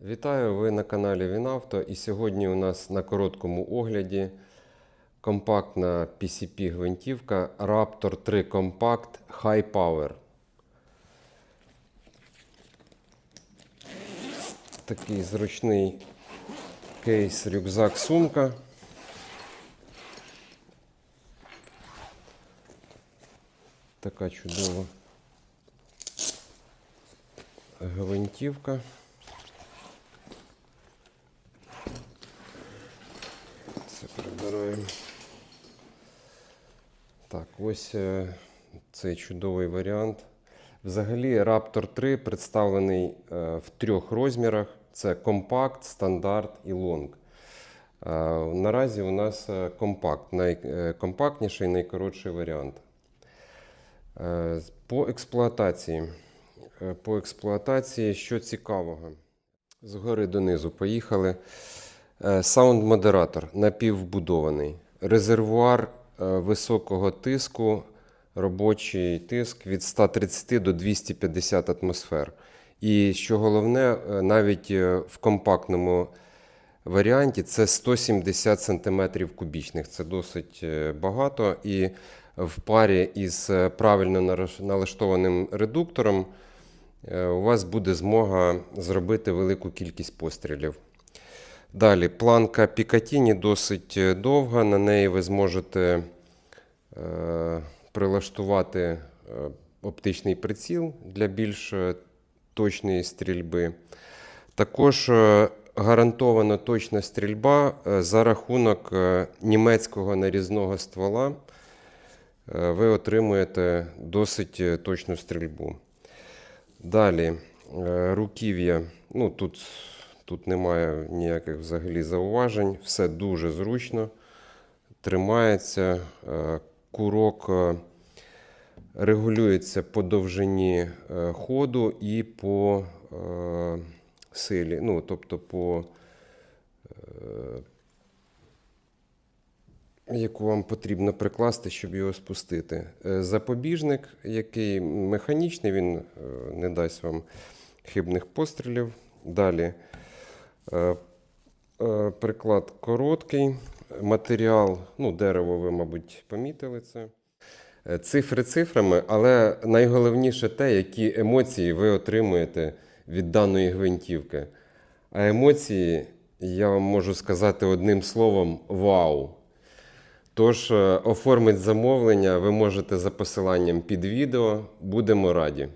Вітаю, ви на каналі Вінавто. І сьогодні у нас на короткому огляді компактна PCP гвинтівка Raptor 3 Compact High Power. Такий зручний кейс, рюкзак, сумка. Така чудова гвинтівка. Це. Так, ось е, цей чудовий варіант. Взагалі, Raptor 3 представлений е, в трьох розмірах: це компакт, стандарт і лонг. Е, Наразі у нас компакт, найкомпактніший, найкоротший варіант. По експлуатації. По експлуатації, що цікавого. Згори донизу поїхали. Е, Саунд-модератор напіввбудований. Резервуар е, високого тиску, робочий тиск від 130 до 250 атмосфер. І що головне, е, навіть в компактному варіанті це 170 см кубічних. Це досить багато. І в парі із правильно налаштованим редуктором у вас буде змога зробити велику кількість пострілів. Далі, планка Пікатіні досить е, довга. На неї ви зможете е, прилаштувати е, оптичний приціл для більш е, точної стрільби. Також гарантовано точна стрільба за рахунок німецького нарізного ствола. Ви отримуєте досить точну стрільбу. Далі, руків'я. Ну, тут, тут немає ніяких взагалі зауважень. Все дуже зручно. Тримається. Е, Курок е, регулюється по довжині е, ходу і по силі. Ну, тобто по яку вам потрібно прикласти, щоб його спустити. Запобіжник, який механічний, він не дасть вам хибних пострілів. Далі приклад короткий, матеріал, ну, дерево, ви, мабуть, помітили це. Е, Цифри цифрами, але найголовніше те, які емоції ви отримуєте від даної гвинтівки. А емоції, я вам можу сказати одним словом: вау! Тож, е, оформить замовлення ви можете за посиланням під відео. Будемо раді.